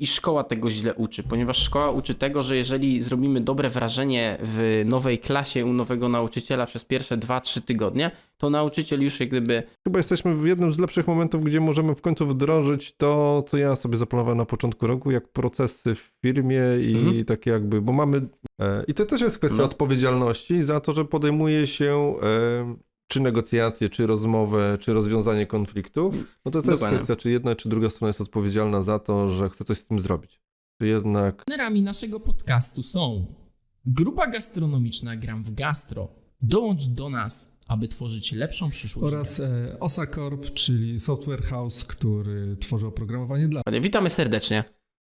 i szkoła tego źle uczy, ponieważ szkoła uczy tego, że jeżeli zrobimy dobre wrażenie w nowej klasie u nowego nauczyciela przez pierwsze 2-3 tygodnie, to nauczyciel już jak gdyby Chyba jesteśmy w jednym z lepszych momentów, gdzie możemy w końcu wdrożyć to, co ja sobie zaplanowałem na początku roku, jak procesy w firmie i Mhm. takie jakby, bo mamy... E, I to też jest kwestia No. odpowiedzialności za to, że podejmuje się e, czy negocjacje, czy rozmowę, czy rozwiązanie konfliktów. No to też jest kwestia, czy jedna, czy druga strona jest odpowiedzialna za to, że chce coś z tym zrobić. Czy jednak Partnerami naszego podcastu są Grupa Gastronomiczna Gram w Gastro. Dołącz do nas, aby tworzyć lepszą przyszłość. Oraz e, Osacorp, czyli software house, który tworzy oprogramowanie dla Witamy serdecznie.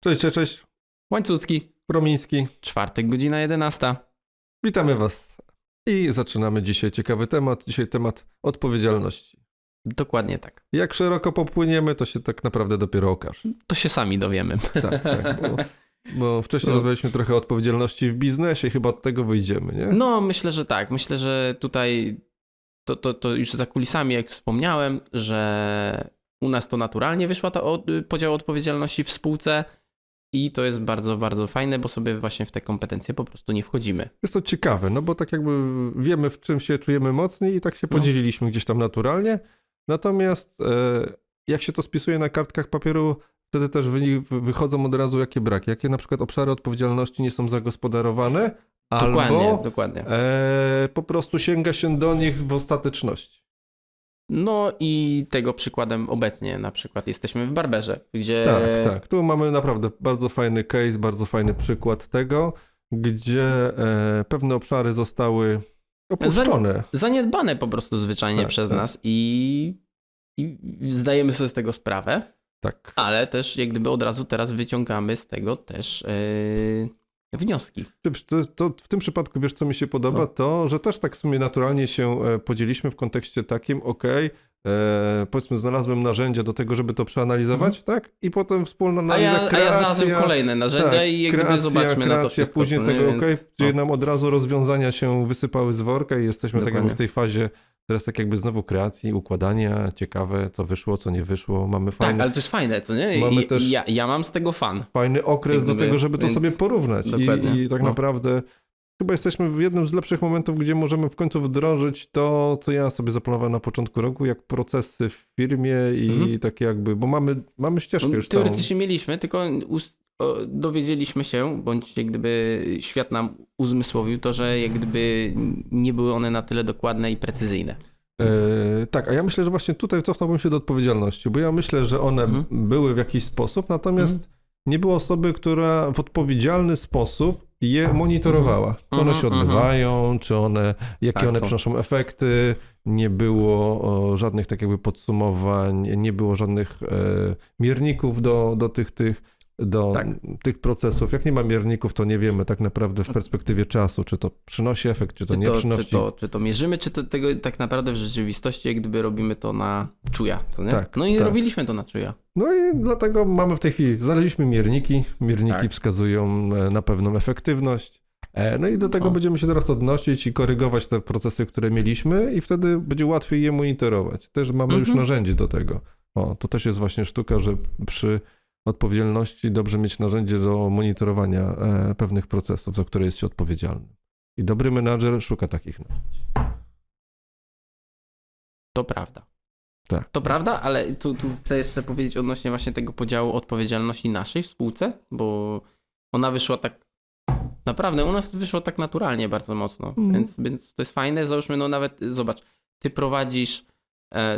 Cześć, cześć, cześć. Łańcucki, Promiński. czwartek, godzina 11. Witamy Was. I zaczynamy dzisiaj ciekawy temat. Dzisiaj temat odpowiedzialności. Dokładnie tak. Jak szeroko popłyniemy, to się tak naprawdę dopiero okaże. To się sami dowiemy. Tak, tak. Bo, bo wcześniej No. rozmawialiśmy trochę o odpowiedzialności w biznesie, chyba od tego wyjdziemy, nie? No, myślę, że tak. Myślę, że tutaj to, to, to już za kulisami, jak wspomniałem, że u nas to naturalnie wyszła ta od, podział odpowiedzialności w spółce i to jest bardzo, bardzo fajne, bo sobie właśnie w te kompetencje po prostu nie wchodzimy. Jest to ciekawe, no bo tak jakby wiemy, w czym się czujemy mocniej i tak się No. podzieliliśmy gdzieś tam naturalnie. Natomiast e, jak się to spisuje na kartkach papieru, wtedy też wychodzą od razu jakie braki, jakie na przykład obszary odpowiedzialności nie są zagospodarowane, Dokładnie, albo dokładnie. e, po prostu sięga się do nich w ostateczności. No i tego przykładem obecnie na przykład jesteśmy w Barberze, gdzie... Tak, tak. Tu mamy naprawdę bardzo fajny case, bardzo fajny przykład tego, gdzie e, pewne obszary zostały opuszczone. Zaniedbane po prostu zwyczajnie Tak, przez tak. nas i, i zdajemy sobie z tego sprawę, Tak. ale też jak gdyby od razu teraz wyciągamy z tego też yy, wnioski. To, to w tym przypadku, wiesz, co mi się podoba, No. to, że też tak w sumie naturalnie się e, podzieliśmy w kontekście takim, okej, e, powiedzmy, znalazłem narzędzia do tego, żeby to przeanalizować, tak? I potem wspólna Mhm. A analiza, ja, a kreacja. ja znalazłem kolejne narzędzia tak, i kreacja, zobaczmy na to kreacja, wszystko. później co tego, nie? Więc, gdzie no. nam od razu rozwiązania się wysypały z worka i jesteśmy tak jakby Dokładnie. w tej fazie teraz tak jakby znowu kreacji, układania, ciekawe, co wyszło, co nie wyszło, mamy fajny, Tak, ale to jest fajne, co nie? Mamy I, też- ja, ja mam z tego fan. fajny okres Jak do tego, żeby to sobie porównać. I, I tak No. naprawdę chyba jesteśmy w jednym z lepszych momentów, gdzie możemy w końcu wdrożyć to, co ja sobie zaplanowałem na początku roku, jak procesy w firmie i Mhm. takie jakby, bo mamy, mamy ścieżkę No, już. Teoretycznie mieliśmy, tylko us- o, dowiedzieliśmy się, bądź jak gdyby świat nam uzmysłowił to, że jak gdyby nie były one na tyle dokładne i precyzyjne. E, tak, a ja myślę, że właśnie tutaj cofnąłbym się do odpowiedzialności, bo ja myślę, że one Mhm. były w jakiś sposób, natomiast nie było osoby, która w odpowiedzialny sposób je monitorowała. Czy one Mhm, się mhm. odbywają, czy one, jakie Tak, one to- przynoszą efekty. Nie było żadnych tak jakby podsumowań, nie było żadnych e, mierników do, do tych, tych, do Tak. tych procesów. Jak nie ma mierników, to nie wiemy tak naprawdę w perspektywie czasu, czy to przynosi efekt, czy to Czy nie to, przynosi. czy, to, czy to mierzymy, czy to tego tak naprawdę w rzeczywistości jak gdyby robimy to na czuja, to nie? Tak, no i tak. robiliśmy to na czuja. No i dlatego mamy w tej chwili, znaleźliśmy mierniki, mierniki Tak. wskazują e, na pewną efektywność. E, No i do tego O. będziemy się teraz odnosić i korygować te procesy, które mieliśmy i wtedy będzie łatwiej je monitorować. Też mamy już Mhm. narzędzie do tego. O, to też jest właśnie sztuka, że przy odpowiedzialności dobrze mieć narzędzie do monitorowania e, pewnych procesów, za które jest się odpowiedzialny. I dobry menadżer szuka takich narzędzi. To prawda. Tak. To prawda, ale tu, tu chcę jeszcze powiedzieć odnośnie właśnie tego podziału odpowiedzialności naszej w spółce, bo ona wyszła tak naprawdę, u nas wyszło tak naturalnie bardzo mocno, Mhm. więc, więc to jest fajne. Załóżmy, no nawet, zobacz, ty prowadzisz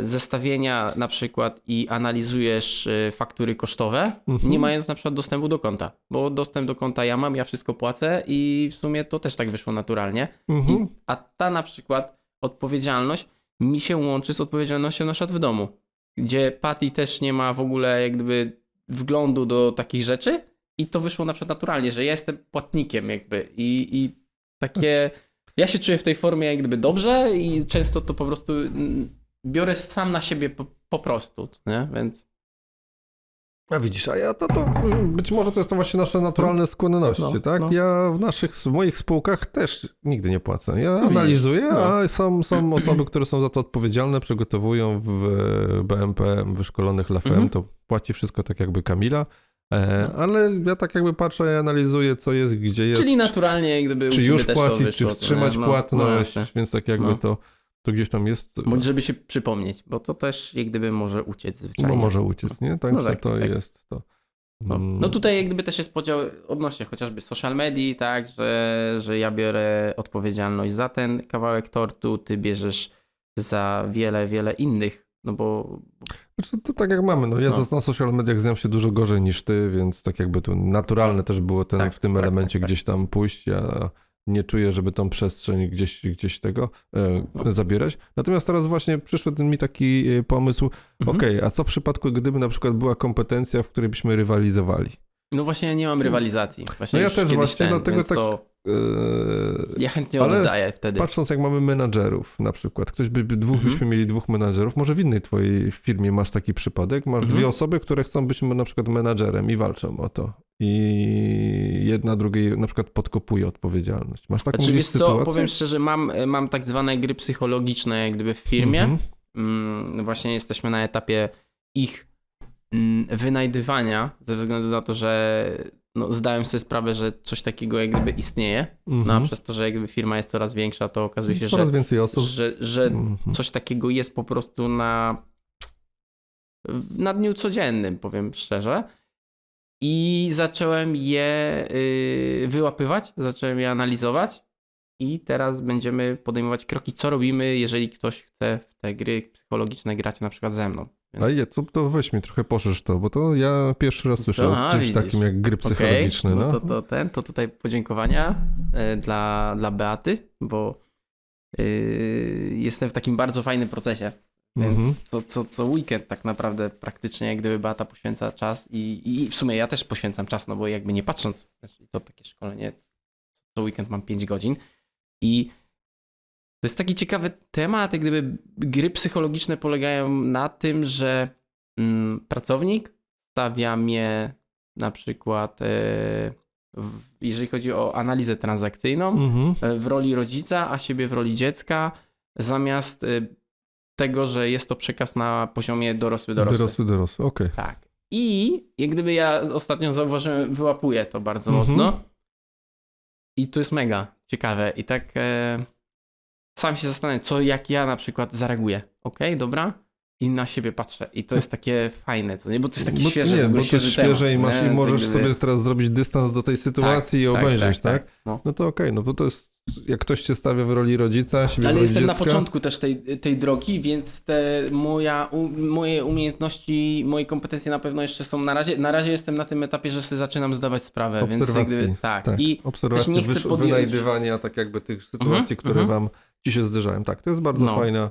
zestawienia na przykład i analizujesz e, faktury kosztowe, Mhm. nie mając na przykład dostępu do konta, bo dostęp do konta ja mam, ja wszystko płacę i w sumie to też tak wyszło naturalnie. Mhm. I, a ta na przykład odpowiedzialność mi się łączy z odpowiedzialnością na przykład w domu, gdzie Patty też nie ma w ogóle jak gdyby wglądu do takich rzeczy i to wyszło na przykład naturalnie, że ja jestem płatnikiem jakby i, i takie... Ja się czuję w tej formie jak gdyby dobrze i często to po prostu mm, biorę sam na siebie po, po prostu, nie? Więc A widzisz, a ja to, to być może to jest to właśnie nasze naturalne skłonności, No, tak? no. Ja w naszych, w moich spółkach też nigdy nie płacę. Ja widzisz, analizuję, no. a są, są osoby, które są za to odpowiedzialne, przygotowują w BMP wyszkolonych LAFM, Mhm. to płaci wszystko tak jakby Kamila. E, ale ja tak jakby patrzę i analizuję, co jest, gdzie jest. Czyli naturalnie gdyby czy już płacić, wyszło, czy wstrzymać? No, płatność, no więc tak jakby No. to, to gdzieś tam jest. Bądź żeby się przypomnieć, bo to też jak gdyby może uciec zwyczajnie. Bo może uciec, nie? Także No tak, to tak. jest to. No, Mm, no tutaj jak gdyby też jest podział odnośnie chociażby social medii, tak, że, że ja biorę odpowiedzialność za ten kawałek tortu, ty bierzesz za wiele, wiele innych, no bo Znaczy, to tak jak mamy, no ja No. na social mediach znam się dużo gorzej niż ty, więc tak jakby tu naturalne też było ten, Tak, w tym tak, elemencie tak, tak. gdzieś tam pójść. Nie czuję, żeby tą przestrzeń gdzieś, gdzieś tego e, zabierać. Natomiast teraz właśnie przyszedł mi taki e, pomysł, Mhm. okej, a co w przypadku, gdyby na przykład była kompetencja, w której byśmy rywalizowali? no właśnie ja nie mam rywalizacji. Właśnie No ja też właśnie, ten, dlatego tak- To ja chętnie ale oddaję wtedy. Patrząc jak mamy menadżerów na przykład, ktoś by, dwóch Mhm. byśmy mieli dwóch menadżerów, może w innej twojej firmie masz taki przypadek, masz Mhm. dwie osoby, które chcą być na przykład menadżerem i walczą o to i jedna drugiej na przykład podkopuje odpowiedzialność. Masz taką Znaczy wiesz co, sytuację? powiem szczerze, mam, mam tak zwane gry psychologiczne jak gdyby w firmie. Mhm. Mm, właśnie jesteśmy na etapie ich mm, wynajdywania, ze względu na to, że no, zdałem sobie sprawę, że coś takiego jak gdyby istnieje. No a Mhm. przez to, że jak gdyby firma jest coraz większa, to okazuje się, że, Coraz więcej osób. że, że Mhm. coś takiego jest po prostu na, na dniu codziennym, powiem szczerze. I zacząłem je y, wyłapywać, zacząłem je analizować. I teraz będziemy podejmować kroki, co robimy, jeżeli ktoś chce w te gry psychologiczne grać na przykład ze mną. Więc- A je, co, to weź mi trochę poszerz to, bo to ja pierwszy raz słyszę o czymś widzisz. takim jak gry psychologiczne. no no. to, to ten, to tutaj podziękowania e, dla, dla Beaty, bo y, jestem w takim bardzo fajnym procesie. Więc Mhm. co, co, co weekend tak naprawdę praktycznie jak gdyby Beata poświęca czas i, i w sumie ja też poświęcam czas, no bo jakby nie patrząc, to takie szkolenie, co weekend mam 5 godzin i to jest taki ciekawy temat, jak gdyby gry psychologiczne polegają na tym, że mm, pracownik stawia mnie na przykład, e, jeżeli chodzi o analizę transakcyjną, Mhm. e, w roli rodzica, a siebie w roli dziecka, zamiast e, tego, że jest to przekaz na poziomie dorosły, dorosły. Dorosły, dorosły, okej. Tak. I jak gdyby ja ostatnio zauważyłem, wyłapuję to bardzo Mhm. mocno. I to jest mega ciekawe. I tak sam się zastanawiam, co jak ja na przykład zareaguję. Okej, dobra? I na siebie patrzę. I to jest takie fajne, co nie? Bo to jest taki Bo- świeży, Nie, bo to jest świeże i, temat, masz, nie? i możesz gdyby- sobie teraz zrobić dystans do tej sytuacji i obejrzeć, tak? No. No to okej, no bo to jest, jak ktoś cię stawia w roli rodzica, siebie Ale jestem na dziecka, początku też tej, tej drogi, więc te moja, u, moje umiejętności, moje kompetencje na pewno jeszcze są na razie. Na razie jestem na tym etapie, że sobie zaczynam zdawać sprawę, więc gdyby, tak. tak. I obserwacji, też nie chcę podjąć- wynajdywania tak jakby tych sytuacji, Mhm, które mhm. wam ci się zderzałem. Tak, to jest bardzo No. fajna,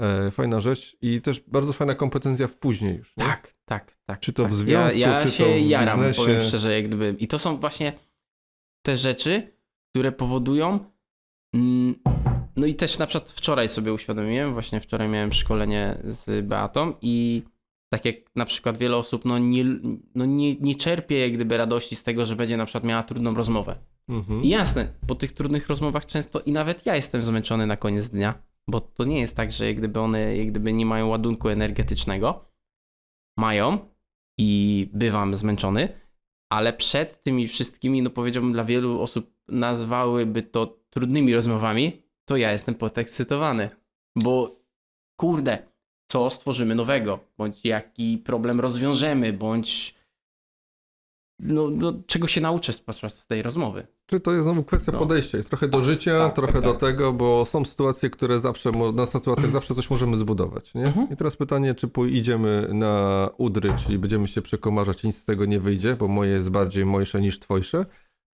e, fajna rzecz i też bardzo fajna kompetencja w później już. Nie? Tak, tak, tak. Czy to tak. w związku, ja, ja czy się to w jaram, biznesie. powiem szczerze, jak gdyby. I to są właśnie te rzeczy, które powodują. Mm, no i też na przykład wczoraj sobie uświadomiłem, właśnie wczoraj miałem szkolenie z Beatą i tak jak na przykład wiele osób no nie, no nie, nie czerpie jak gdyby radości z tego, że będzie na przykład miała trudną rozmowę. Mhm. I jasne, po tych trudnych rozmowach często i nawet ja jestem zmęczony na koniec dnia, bo to nie jest tak, że jak gdyby one jak gdyby nie mają ładunku energetycznego. Mają i bywam zmęczony, ale przed tymi wszystkimi, no powiedziałbym, dla wielu osób nazwałyby to trudnymi rozmowami, to ja jestem podekscytowany, bo kurde, co stworzymy nowego, bądź jaki problem rozwiążemy, bądź no, no, czego się nauczę podczas tej rozmowy. Czy to jest znowu kwestia No. podejścia? Jest trochę do życia, tak, trochę tak, do tak. tego, bo są sytuacje, które zawsze, na sytuacjach zawsze coś możemy zbudować. Nie? Mhm. I teraz pytanie, czy pójdziemy na udry, czyli będziemy się przekomarzać i nic z tego nie wyjdzie, bo moje jest bardziej mojsze niż twojsze,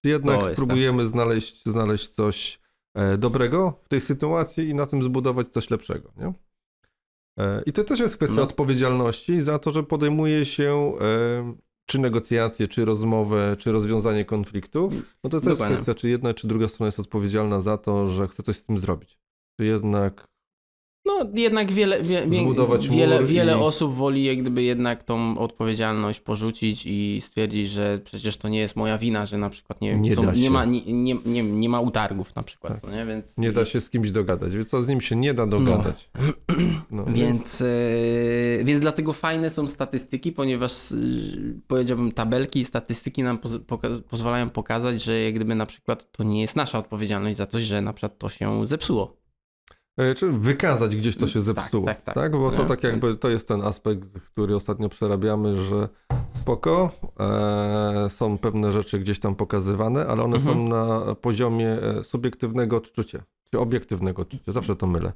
czy jednak jest tak. spróbujemy znaleźć, znaleźć coś e, dobrego w tej sytuacji i na tym zbudować coś lepszego. Nie? E, I to też jest kwestia No. odpowiedzialności za to, że podejmuje się e, czy negocjacje, czy rozmowę, czy rozwiązanie konfliktu. No to też jest kwestia, czy jedna, czy druga strona jest odpowiedzialna za to, że chce coś z tym zrobić. Czy jednak No jednak wiele, wie, Zbudować wiele, wiele i- osób woli jak gdyby jednak tą odpowiedzialność porzucić i stwierdzić, że przecież to nie jest moja wina, że na przykład nie, Nie są, nie, ma, nie, nie, nie, nie ma utargów na przykład, Tak. co nie? Więc, Nie da się z kimś dogadać. Więc co, z nim się nie da dogadać. No, Więc, e, więc dlatego fajne są statystyki, ponieważ e, powiedziałbym tabelki i statystyki nam poz, poka- pozwalają pokazać, że jak gdyby na przykład to nie jest nasza odpowiedzialność za coś, że na przykład to się zepsuło. E, Czy wykazać gdzieś to się Tak, zepsuło. tak, tak. Bo to No, tak jakby więc- to jest ten aspekt, który ostatnio przerabiamy, że spoko, e, są pewne rzeczy gdzieś tam pokazywane, ale one Mhm. są na poziomie e, subiektywnego odczucia, czy obiektywnego odczucia, zawsze to mylę.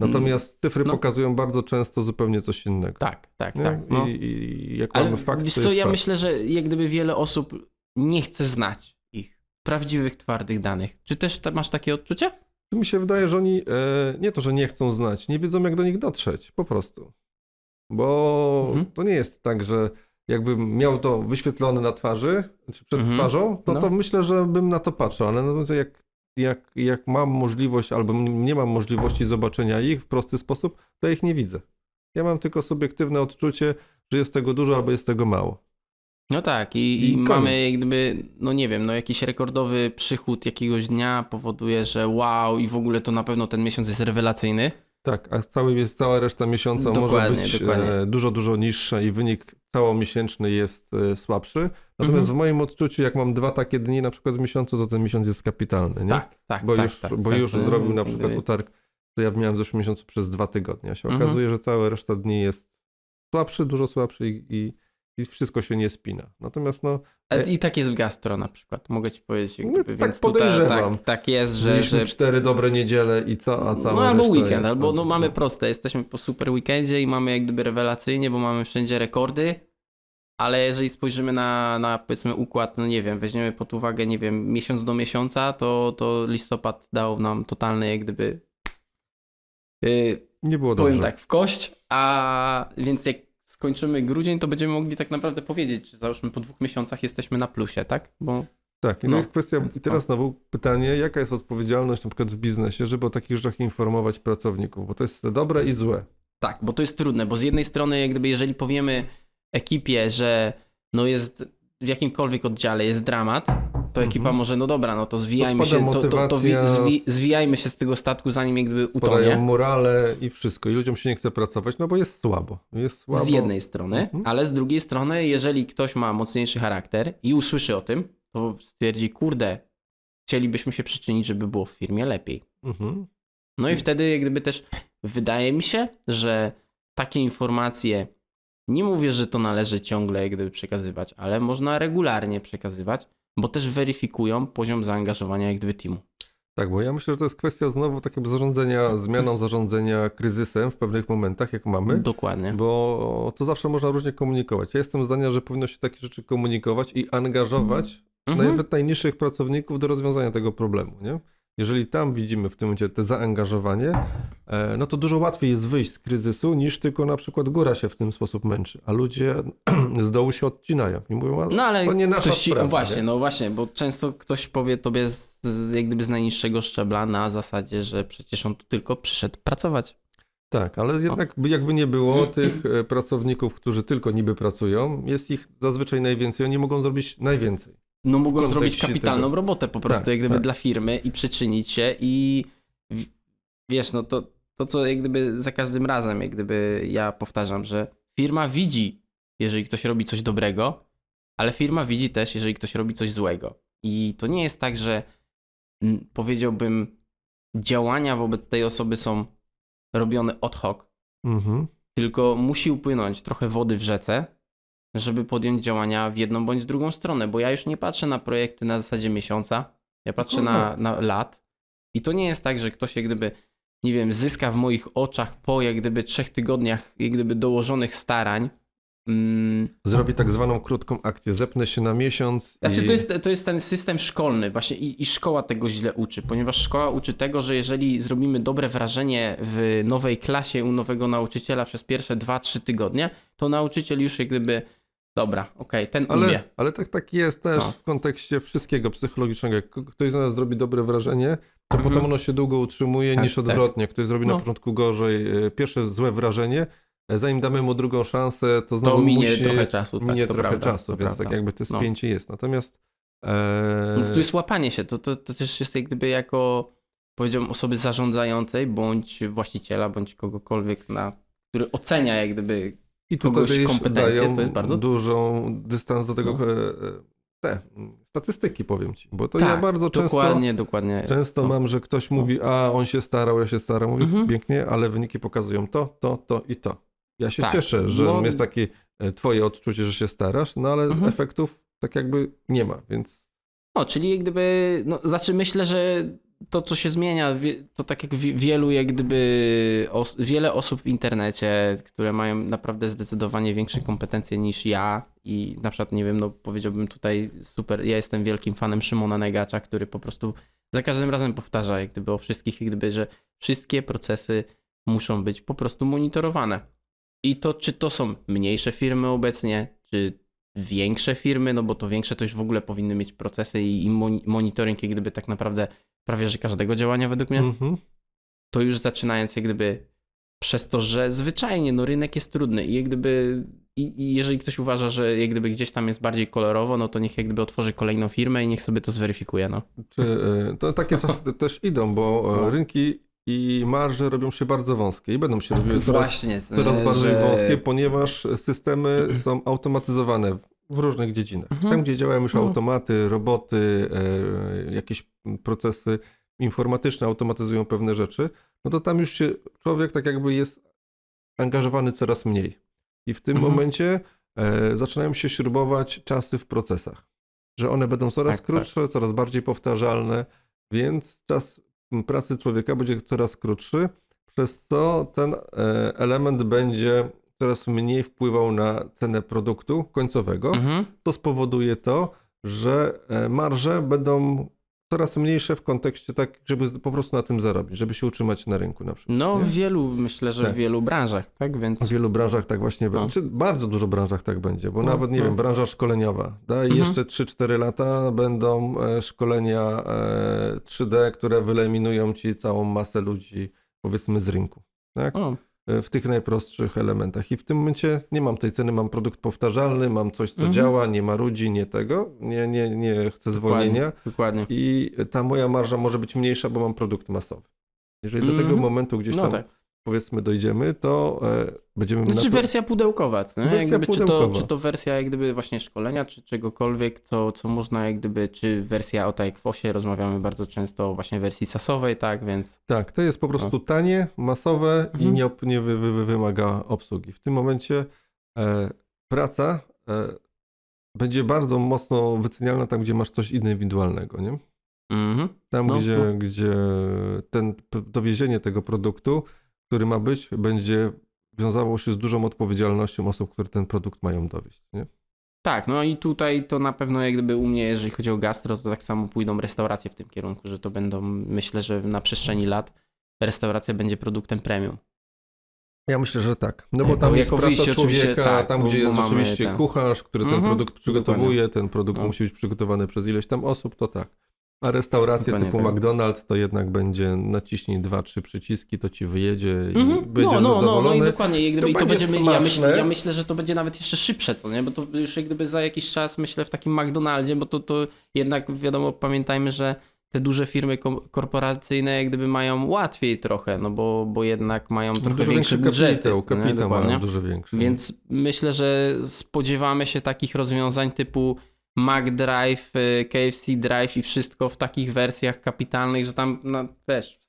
Natomiast cyfry No. pokazują bardzo często zupełnie coś innego. Tak, tak, nie? tak. No. I, I jak Ale mamy fakt, wiesz co, ja fakt. myślę, że jak gdyby wiele osób nie chce znać ich prawdziwych, twardych danych. Czy też masz takie odczucie? Mi się wydaje, że oni e, nie to, że nie chcą znać, nie wiedzą jak do nich dotrzeć, po prostu. Bo Mhm. to nie jest tak, że jakbym miał to wyświetlone na twarzy, czy przed Mhm. twarzą, to, No. to myślę, że bym na to patrzył, ale no, jak, jak, jak mam możliwość albo nie mam możliwości zobaczenia ich w prosty sposób, to ja ich nie widzę. Ja mam tylko subiektywne odczucie, że jest tego dużo albo jest tego mało. No tak, i, I i koniec. mamy jak gdyby, no nie wiem, no jakiś rekordowy przychód jakiegoś dnia powoduje, że wow i w ogóle to na pewno ten miesiąc jest rewelacyjny. Tak, a cały, jest, cała reszta miesiąca może Dokładnie, być dokładnie. e, dużo, dużo niższa i wynik całomiesięczny jest e, słabszy. Natomiast Mhm. w moim odczuciu, jak mam dwa takie dni na przykład w miesiącu, to ten miesiąc jest kapitalny, nie? Tak, tak, bo tak, już, tak, bo tak. już To zrobił na przykład utarg, to ja miałem w zeszłym miesiącu przez dwa tygodnie. A się Mhm. okazuje, że cała reszta dni jest słabszy, dużo słabszy i, i, i wszystko się nie spina. Natomiast no, A I tak jest w gastro na przykład, mogę ci powiedzieć. No gdyby, to tak podejrzewam. tak, tak jest, że, mieliśmy że cztery dobre niedziele i co, a cała No albo weekend, jest, albo no mamy no. proste, jesteśmy po super weekendzie i mamy jak gdyby rewelacyjnie, bo mamy wszędzie rekordy, ale jeżeli spojrzymy na, na powiedzmy układ, no nie wiem, weźmiemy pod uwagę, nie wiem, miesiąc do miesiąca, to, to listopad dał nam totalny jak gdyby yy, Nie było powiem dobrze. tak, w kość, a więc jak skończymy grudzień, to będziemy mogli tak naprawdę powiedzieć, czy załóżmy po dwóch miesiącach jesteśmy na plusie, tak? Bo Tak, i no, No, jest kwestia, więc i teraz znowu pytanie, jaka jest odpowiedzialność na przykład w biznesie, żeby o takich rzeczach informować pracowników, bo to jest dobre i złe. Tak, bo to jest trudne, bo z jednej strony, jak gdyby, jeżeli powiemy ekipie, że no jest w jakimkolwiek oddziale jest dramat, to ekipa Mhm. może, no dobra, no to zwijajmy To się, to, to, to wi, zwi, zwijajmy się z tego statku, zanim jak gdyby Spadają utonie. morale i wszystko i ludziom się nie chce pracować, no bo jest słabo. Jest słabo. Z jednej strony, Mhm. ale z drugiej strony, jeżeli ktoś ma mocniejszy charakter i usłyszy o tym, to stwierdzi, kurde, chcielibyśmy się przyczynić, żeby było w firmie lepiej. Mhm. No i wtedy jak gdyby też wydaje mi się, że takie informacje, nie mówię, że to należy ciągle jak gdyby przekazywać, ale można regularnie przekazywać, bo też weryfikują poziom zaangażowania jak gdyby teamu. Tak, bo ja myślę, że to jest kwestia znowu takiego zarządzania, zmianą zarządzania kryzysem w pewnych momentach, jak mamy. Dokładnie. Bo to zawsze można różnie komunikować. Ja jestem zdania, że powinno się takie rzeczy komunikować i angażować Mhm. nawet najniższych pracowników do rozwiązania tego problemu. Nie? Jeżeli tam widzimy w tym momencie te zaangażowanie, e, no to dużo łatwiej jest wyjść z kryzysu, niż tylko na przykład góra się w ten sposób męczy, a ludzie z dołu się odcinają i mówią, No ale to nie nasza ktoś ci, sprawa. właśnie, nie? no właśnie, bo często ktoś powie tobie z, z, jak gdyby z najniższego szczebla na zasadzie, że przecież on tu tylko przyszedł pracować. Tak, ale jednak by- jakby nie było tych e, pracowników, którzy tylko niby pracują, jest ich zazwyczaj najwięcej, oni mogą zrobić najwięcej. No mogą zrobić kapitalną tego. robotę po prostu Tak, jak gdyby tak. dla firmy i przyczynić się i wiesz, no to, to co jak gdyby za każdym razem jak gdyby ja powtarzam, że firma widzi, jeżeli ktoś robi coś dobrego, ale firma widzi też, jeżeli ktoś robi coś złego. I to nie jest tak, że mm, powiedziałbym działania wobec tej osoby są robione ad hoc, Mhm. tylko musi upłynąć trochę wody w rzece, żeby podjąć działania w jedną bądź drugą stronę, bo ja już nie patrzę na projekty na zasadzie miesiąca, ja patrzę na, na lat i to nie jest tak, że ktoś jak gdyby, nie wiem, zyska w moich oczach po jak gdyby trzech tygodniach jak gdyby dołożonych starań. Mm, Zrobi tak zwaną krótką akcję, zepnę się na miesiąc znaczy i... to jest, to jest ten system szkolny właśnie i, i szkoła tego źle uczy, ponieważ szkoła uczy tego, że jeżeli zrobimy dobre wrażenie w nowej klasie u nowego nauczyciela przez pierwsze 2-3 tygodnie, to nauczyciel już jak gdyby Dobra, okej, ten Ale, umie. ale tak, tak jest też No. w kontekście wszystkiego psychologicznego. Jak ktoś z nas zrobi dobre wrażenie, to Mhm. potem ono się długo utrzymuje Tak, niż tak. odwrotnie. Ktoś zrobi na No. początku gorzej, e, pierwsze złe wrażenie, e, zanim damy mu drugą szansę, to To znowu minie musi, trochę czasu. Tak, minie to trochę prawda, czasu, to więc prawda. tak jakby to No. spięcie jest. Natomiast e, Więc tu jest łapanie się. To, to, to też jest jak gdyby jako, powiedziałbym, osoby zarządzającej, bądź właściciela, bądź kogokolwiek, na, który ocenia jak gdyby i tutaj kompetencje, to jest bardzo- dużą dystans do tego, No. e, e, te mm, statystyki powiem ci, bo to tak, ja bardzo często dokładnie, dokładnie. Często no. mam, że ktoś mówi, a on się starał, ja się starał, mówię Mhm. pięknie, ale wyniki pokazują to, to, to i to. Ja się Tak, cieszę, że no- jest takie e, twoje odczucie, że się starasz, no ale Mhm. efektów tak jakby nie ma, więc No, czyli gdyby, no, znaczy myślę, że to, co się zmienia, to tak jak wi- wielu, jak gdyby, os wiele osób w internecie, które mają naprawdę zdecydowanie większe kompetencje niż ja i na przykład, nie wiem, no powiedziałbym tutaj super, ja jestem wielkim fanem Szymona Negacza, który po prostu za każdym razem powtarza, jak gdyby o wszystkich, jak gdyby, że wszystkie procesy muszą być po prostu monitorowane. I to, czy to są mniejsze firmy obecnie, czy większe firmy, no bo to większe to już w ogóle powinny mieć procesy i, i moni- monitoring, jak gdyby tak naprawdę prawie że każdego działania według mnie, mhm. to już zaczynając jak gdyby przez to, że zwyczajnie no rynek jest trudny i jak gdyby i, i jeżeli ktoś uważa, że jak gdyby gdzieś tam jest bardziej kolorowo, no to niech jak gdyby otworzy kolejną firmę i niech sobie to zweryfikuje, no. Czy, e, to takie czasy też idą, bo e, No. rynki i marże robią się bardzo wąskie i będą się robiły coraz, Właśnie, coraz e, bardziej że- wąskie, ponieważ systemy są automatyzowane w różnych dziedzinach. Mhm. Tam, gdzie działają już No. automaty, roboty, e, jakieś procesy informatyczne automatyzują pewne rzeczy, no to tam już się człowiek tak jakby jest angażowany coraz mniej. I w tym Mhm. momencie e, zaczynają się śrubować czasy w procesach. Że one będą coraz Tak, krótsze, coraz bardziej powtarzalne, więc czas pracy człowieka będzie coraz krótszy, przez co ten e, element będzie coraz mniej wpływał na cenę produktu końcowego, Mhm. to spowoduje to, że e, marże będą coraz mniejsze w kontekście tak, żeby po prostu na tym zarobić, żeby się utrzymać na rynku na przykład. No nie? w wielu, myślę, że Tak. w wielu branżach, tak, więc... W wielu branżach tak właśnie No. będzie. Czy bardzo dużo branżach tak będzie, bo No, nawet, nie no. wiem, branża szkoleniowa. Da? Mhm. jeszcze 3-4 lata będą e, szkolenia e, 3D, które wyeliminują ci całą masę ludzi, powiedzmy, z rynku. Tak? O, E, W tych najprostszych elementach. I w tym momencie nie mam tej ceny, mam produkt powtarzalny, mam coś, co Mhm. działa, nie ma ludzi, nie tego, nie, nie, nie chcę zwolnienia. dokładnie. I ta moja marża może być mniejsza, bo mam produkt masowy. Jeżeli do tego Mhm. momentu gdzieś No tam tak. Powiedzmy dojdziemy, to e, będziemy Znaczy na- wersja pudełkowa, nie? Wersja gdyby, czy, to, pudełkowa. czy to wersja jak gdyby właśnie szkolenia, czy czegokolwiek, co, co można jak gdyby, czy wersja o OSie rozmawiamy bardzo często o właśnie wersji sasowej, tak, więc Tak, to jest po prostu tanie, masowe i Mhm. nie, op- nie wy, wy, wy, wymaga obsługi. W tym momencie e, praca e, będzie bardzo mocno wycenialna tam, gdzie masz coś indywidualnego, nie? mhm. Tam, No, gdzie, no. gdzie ten, dowiezienie tego produktu, który ma być, będzie wiązało się z dużą odpowiedzialnością osób, które ten produkt mają dowieść, nie? Tak, no i tutaj to na pewno jak gdyby u mnie, jeżeli chodzi o gastro, to tak samo pójdą restauracje w tym kierunku, że to będą, myślę, że na przestrzeni lat restauracja będzie produktem premium. Ja myślę, że tak. No bo tam jest jako praca oczywiście, człowieka, tak, tam bo- gdzie bo jest mamy rzeczywiście ten- kucharz, który ten Mhm, produkt przygotowuje, ten produkt No. musi być przygotowany przez ileś tam osób, to tak. A restauracje typu tak. McDonald's to jednak będzie naciśnij dwa, trzy przyciski, to ci wyjedzie i Mhm. będziesz no, no, no, zadowolony. no i dokładnie, jak gdyby, To i to będzie będzie, ja, myśl, smaczne. ja myślę, że to będzie nawet jeszcze szybsze, co nie, bo to już jak gdyby za jakiś czas, myślę, w takim McDonaldzie, bo to, to jednak wiadomo, pamiętajmy, że te duże firmy ko- korporacyjne jak gdyby mają łatwiej trochę, no bo, bo jednak mają trochę Dużo większe większy budżety. kapitał, kapitał mają dużo większy. Więc myślę, że spodziewamy się takich rozwiązań typu McDrive, y, KFC Drive i wszystko w takich wersjach kapitalnych, że tam no, wiesz,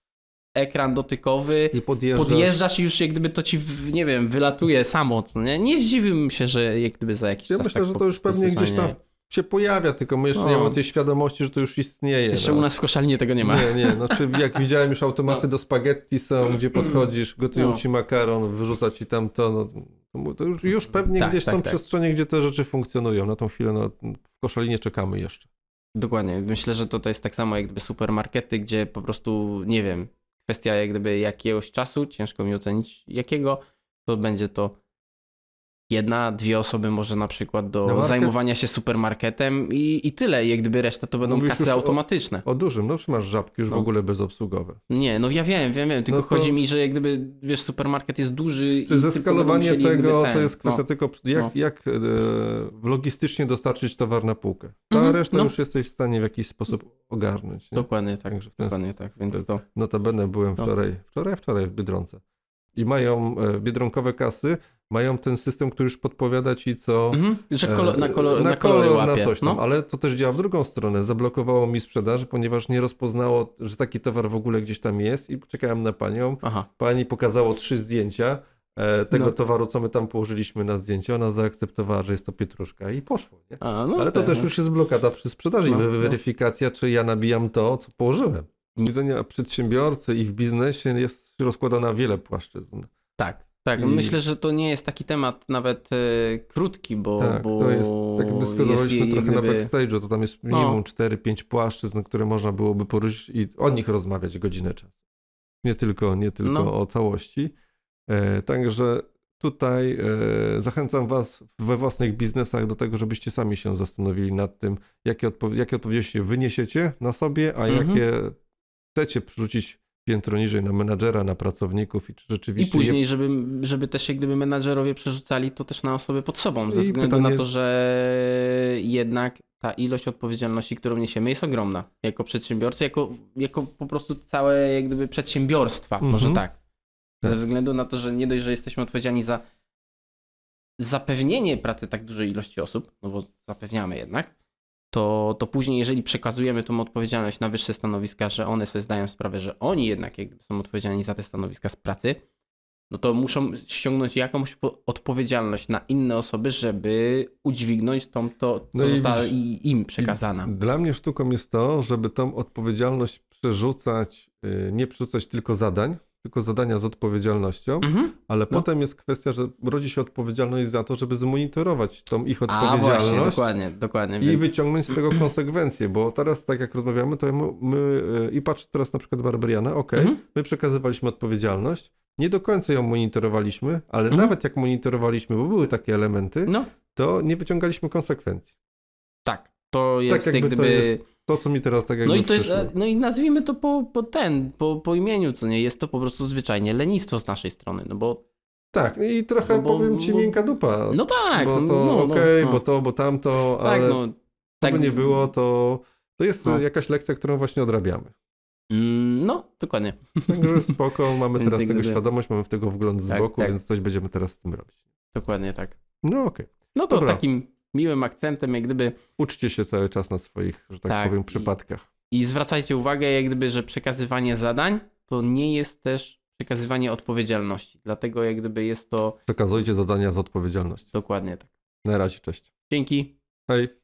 ekran dotykowy, I podjeżdżasz, podjeżdżasz i już jak gdyby to ci, nie wiem, wylatuje samo, co nie? Nie zdziwiłbym się, że jak gdyby za jakiś Ja czas myślę, tak że to już pewnie gdzieś tam się pojawia, tylko my jeszcze No. nie mamy tej świadomości, że to już istnieje. Jeszcze no. u nas w Koszalinie tego nie ma. Nie, nie, znaczy jak widziałem już automaty do spaghetti są, gdzie podchodzisz, gotują No. ci makaron, wyrzuca ci tam to, no, to mu- to już, już pewnie Tak, gdzieś tak, są tak. przestrzenie, gdzie te rzeczy funkcjonują. Na tą chwilę no, w Koszalinie czekamy jeszcze. Dokładnie. Myślę, że to, to jest tak samo jak gdyby supermarkety, gdzie po prostu, nie wiem, kwestia jak gdyby jakiegoś czasu, ciężko mi ocenić jakiego, to będzie to jedna, dwie osoby może na przykład do Na zajmowania się supermarketem i, i tyle. Jak gdyby reszta to będą Mówisz kasy już o- automatyczne. O dużym, no czy masz żabki już w No. ogóle bezobsługowe. Nie, no ja wiem, wiem, wiem, tylko No to- chodzi mi, że jak gdyby, wiesz, supermarket jest duży i Czy będą zeskalowanie tego gdyby to ten, jest kwestia no. tylko jak, no. jak e, logistycznie dostarczyć towar na półkę. Ta Mhm, reszta no. już jesteś w stanie w jakiś sposób ogarnąć. Nie? Dokładnie tak, Także w ten dokładnie tak, więc to... Notabene byłem No. wczoraj, wczoraj, wczoraj w Biedronce. I mają e, biedronkowe kasy, mają ten system, który już podpowiada ci, co. Mhm, że e, na, kolor, na, kolory kolor, łapie. na coś tam, no. ale to też działa w drugą stronę. Zablokowało mi sprzedaż, ponieważ nie rozpoznało, że taki towar w ogóle gdzieś tam jest i czekałem na panią. Aha, Pani pokazało trzy zdjęcia e, tego No. towaru, co my tam położyliśmy na zdjęcie. Ona zaakceptowała, że jest to pietruszka i poszło. A, no Ale to też no. już jest blokada przy sprzedaży i No, wy- no. weryfikacja, czy ja nabijam to, co położyłem. Z widzenia przedsiębiorcy i w biznesie jest rozkładana na wiele płaszczyzn. Tak, tak. I- Myślę, że to nie jest taki temat nawet e, krótki, bo, Tak, bo to jest, tak dyskutowaliśmy trochę jakby- na backstage'u, to tam jest minimum No. 4-5 płaszczyzn, które można byłoby poruszyć i o nich rozmawiać godzinę czasu. Nie tylko, nie tylko No. o całości. E, także tutaj e, zachęcam Was we własnych biznesach do tego, żebyście sami się zastanowili nad tym, jakie, odpo- jakie odpowiedzialności wyniesiecie na sobie, a Mhm. jakie chcecie przerzucić piętro niżej na menadżera, na pracowników i czy I rzeczywiście później, je żeby, żeby też jak gdyby menadżerowie przerzucali to też na osoby pod sobą, ze I względu pytanie- na to, że jednak ta ilość odpowiedzialności, którą niesiemy jest ogromna. Jako przedsiębiorcy, jako, jako po prostu całe jak gdyby przedsiębiorstwa, Mhm. może tak. Ze Tak. względu na to, że nie dość, że jesteśmy odpowiedzialni za zapewnienie pracy tak dużej ilości osób, no bo zapewniamy jednak, to, to później, jeżeli przekazujemy tą odpowiedzialność na wyższe stanowiska, że one sobie zdają sprawę, że oni jednak są odpowiedzialni za te stanowiska z pracy, no to muszą ściągnąć jakąś po- odpowiedzialność na inne osoby, żeby udźwignąć tą, to, co No i została widzisz- i- im przekazana. I Dla mnie sztuką jest to, żeby tą odpowiedzialność przerzucać, y, nie przerzucać tylko zadań, tylko zadania z odpowiedzialnością, Mhm. ale No. potem jest kwestia, że rodzi się odpowiedzialność za to, żeby zmonitorować tą ich A właśnie, odpowiedzialność dokładnie, dokładnie. i więc- wyciągnąć z tego konsekwencje, bo teraz tak jak rozmawiamy, to my, my y, i patrzę teraz na przykład Barberiana, ok, Mhm. my przekazywaliśmy odpowiedzialność, nie do końca ją monitorowaliśmy, ale Mhm. nawet jak monitorowaliśmy, bo były takie elementy, No, to nie wyciągaliśmy konsekwencji. tak. To jest tak jakby, jak to jest to, co mi teraz tak jakby No i to jest, przyszło. e, no i nazwijmy to po, po ten, po, po imieniu, co nie, jest to po prostu zwyczajnie lenistwo z naszej strony, no bo, Tak, i trochę No bo- powiem ci bo- miękka dupa. no tak, bo no, to no, okej, no, bo no. to, bo tamto, tak, ale no, tak, by nie było, to, to jest No. jakaś lekcja, którą właśnie odrabiamy. Mm, no, dokładnie. Także spoko, mamy teraz tego gdyby- świadomość, mamy w tego wgląd z Tak, boku, tak. więc coś będziemy teraz z tym robić. Dokładnie tak. No okej. No to Dobra. takim miłym akcentem, jak gdyby, Uczcie się cały czas na swoich, że tak, Tak, powiem, i- przypadkach. i zwracajcie uwagę, jak gdyby, że przekazywanie zadań to nie jest też przekazywanie odpowiedzialności, dlatego jak gdyby jest to Przekazujcie zadania z odpowiedzialnością. dokładnie tak. Na razie, cześć. Dzięki. Hej.